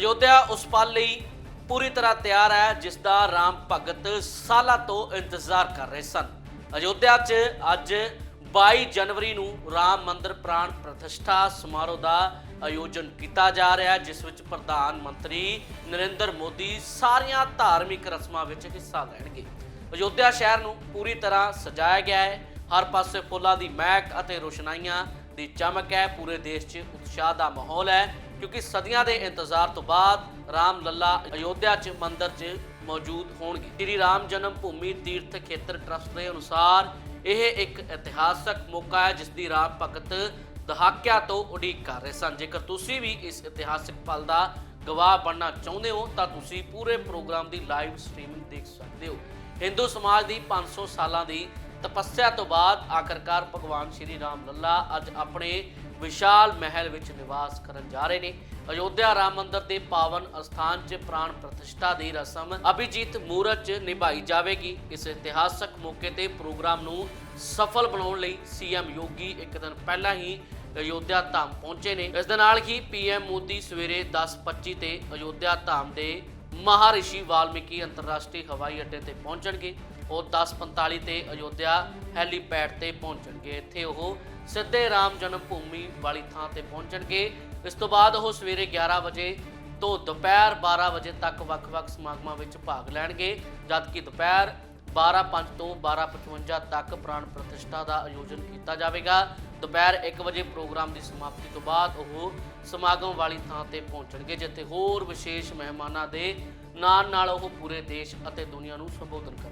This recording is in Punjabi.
ਅਯੋਧਿਆ ਉਸ ਪਲ ਲਈ ਪੂਰੀ ਤਰ੍ਹਾਂ ਤਿਆਰ ਹੈ, ਜਿਸ ਦਾ ਰਾਮ ਭਗਤ ਸਾਲਾਂ ਤੋਂ ਇੰਤਜ਼ਾਰ ਕਰ ਰਹੇ ਸਨ। ਅਯੋਧਿਆ 'ਚ ਅੱਜ 22 ਜਨਵਰੀ ਨੂੰ ਰਾਮ ਮੰਦਿਰ ਪ੍ਰਾਣ ਪ੍ਰਤਿਸ਼ਠਾ ਸਮਾਰੋਹ ਦਾ ਆਯੋਜਨ ਕੀਤਾ ਜਾ ਰਿਹਾ ਹੈ, ਜਿਸ ਵਿੱਚ ਪ੍ਰਧਾਨ ਮੰਤਰੀ ਨਰਿੰਦਰ ਮੋਦੀ ਸਾਰੀਆਂ ਧਾਰਮਿਕ ਰਸਮਾਂ ਵਿੱਚ ਹਿੱਸਾ ਲੈਣਗੇ। ਅਯੋਧਿਆ ਸ਼ਹਿਰ ਨੂੰ ਪੂਰੀ ਤਰ੍ਹਾਂ ਸਜਾਇਆ ਗਿਆ ਹੈ। ਹਰ ਪਾਸੇ ਫੁੱਲਾਂ ਦੀ ਮਹਿਕ ਅਤੇ ਰੋਸ਼ਨਾਈਆਂ ਦੀ ਚਮਕ ਹੈ। ਪੂਰੇ ਦੇਸ਼ 'ਚ ਉਤਸ਼ਾਹ ਦਾ ਮਾਹੌਲ ਹੈ ਕਿਉਂਕਿ ਸਦੀਆਂ ਦੇ ਇੰਤਜ਼ਾਰ ਤੋਂ ਬਾਅਦ ਰਾਮ ਲੱਲਾ ਅਯੋਧਿਆ 'ਚ ਮੰਦਿਰ 'ਚ ਮੌਜੂਦ ਹੋਣਗੇ। ਸ੍ਰੀ ਰਾਮ ਜਨਮ ਭੂਮੀ ਤੀਰਥ ਖੇਤਰ ਟਰਸਟ ਦੇ ਅਨੁਸਾਰ ਇਹ ਇੱਕ ਇਤਿਹਾਸਕ ਮੌਕਾ ਹੈ ਜਿਸ ਦੀ ਰਾਮ ਭਗਤ ਦਹਾਕਿਆਂ ਤੋਂ ਉਡੀਕ ਕਰ ਰਹੇ ਸਨ। ਜੇਕਰ ਤੁਸੀਂ ਵੀ ਇਸ ਇਤਿਹਾਸਕ ਪਲ ਦਾ ਗਵਾਹ ਬਣਨਾ ਚਾਹੁੰਦੇ ਹੋ, ਤਾਂ ਤੁਸੀਂ ਪੂਰੇ ਪ੍ਰੋਗਰਾਮ ਦੀ ਲਾਈਵ ਸਟ੍ਰੀਮਿੰਗ ਦੇਖ ਸਕਦੇ ਹੋ। ਹਿੰਦੂ ਸਮਾਜ ਦੀ 500 ਸਾਲਾਂ ਦੀ ਤਪੱਸਿਆ ਤੋਂ ਬਾਅਦ ਆਖਰਕਾਰ ਭਗਵਾਨ ਸ਼੍ਰੀ ਰਾਮ ਲੱਲਾ ਅੱਜ ਆਪਣੇ ਵਿਸ਼ਾਲ ਮਹਿਲ ਵਿੱਚ ਨਿਵਾਸ ਕਰਨ ਜਾ ਰਹੇ ਨੇ। ਅਯੋਧਿਆ ਰਾਮ ਮੰਦਿਰ ਦੇ ਪਾਵਨ ਅਸਥਾਨ 'ਚ ਪ੍ਰਾਣ ਪ੍ਰਤਿਸ਼ਠਾ ਦੀ ਰਸਮ ਅਭਿਜੀਤ ਮੂਰਤ 'ਚ ਨਿਭਾਈ ਜਾਵੇਗੀ। ਇਸ ਇਤਿਹਾਸਕ ਮੌਕੇ ਤੇ ਪ੍ਰੋਗਰਾਮ ਨੂੰ ਸਫਲ ਬਣਾਉਣ ਲਈ ਸੀਐਮ ਯੋਗੀ ਇੱਕ ਦਿਨ ਪਹਿਲਾਂ ਹੀ ਅਯੋਧਿਆ ਧਾਮ ਪਹੁੰਚੇ ਨੇ। ਇਸ ਦੇ ਨਾਲ ਹੀ ਪੀਐਮ ਮੋਦੀ ਸਵੇਰੇ 10:25 ਤੇ ਅਯੋਧਿਆ ਧਾਮ ਦੇ ਮਹਾਰਿਸ਼ੀ ਵਾਲਮੀਕੀ ਅੰਤਰਰਾਸ਼ਟਰੀ ਹਵਾਈ ਅੱਡੇ ਤੇ ਪਹੁੰਚਣਗੇ। ਉਹ 10:45 ਤੇ ਅਯੋਧਿਆ ਹੈਲੀਪੈਡ ਤੇ ਪਹੁੰਚਣਗੇ। ਇੱਥੇ ਉਹ ਸਿੱਧੇ ਰਾਮ ਜਨਮ ਭੂਮੀ ਵਾਲੀ ਥਾਂ ਤੇ ਪਹੁੰਚਣਗੇ। ਇਸ ਤੋਂ ਬਾਅਦ ਉਹ ਸਵੇਰੇ 11 ਵਜੇ ਤੋਂ ਦੁਪਹਿਰ 12 ਵਜੇ ਤੱਕ ਵੱਖ-ਵੱਖ ਸਮਾਗਮਾਂ ਵਿੱਚ ਭਾਗ ਲੈਣਗੇ। ਜਦਕਿ ਦੁਪਹਿਰ 12:05 ਤੋਂ 12:55 ਤੱਕ ਪ੍ਰਾਣ ਪ੍ਰਤਿਸ਼ਠਾ ਦਾ ਆਯੋਜਨ ਕੀਤਾ ਜਾਵੇਗਾ। ਦੁਪਹਿਰ 1 ਵਜੇ ਪ੍ਰੋਗਰਾਮ ਦੀ ਸਮਾਪਤੀ ਤੋਂ ਬਾਅਦ ਉਹ ਸਮਾਗਮ ਵਾਲੀ ਥਾਂ ਤੇ ਪਹੁੰਚਣਗੇ, ਜਿੱਥੇ ਹੋਰ ਵਿਸ਼ੇਸ਼ ਮਹਿਮਾਨਾਂ ਦੇ ਨਾਲ ਨਾਲ ਉਹ ਪੂਰੇ ਦੇਸ਼ ਅਤੇ ਦੁਨੀਆ ਨੂੰ ਸੰਬੋਧਨ ਕਰਨਗੇ।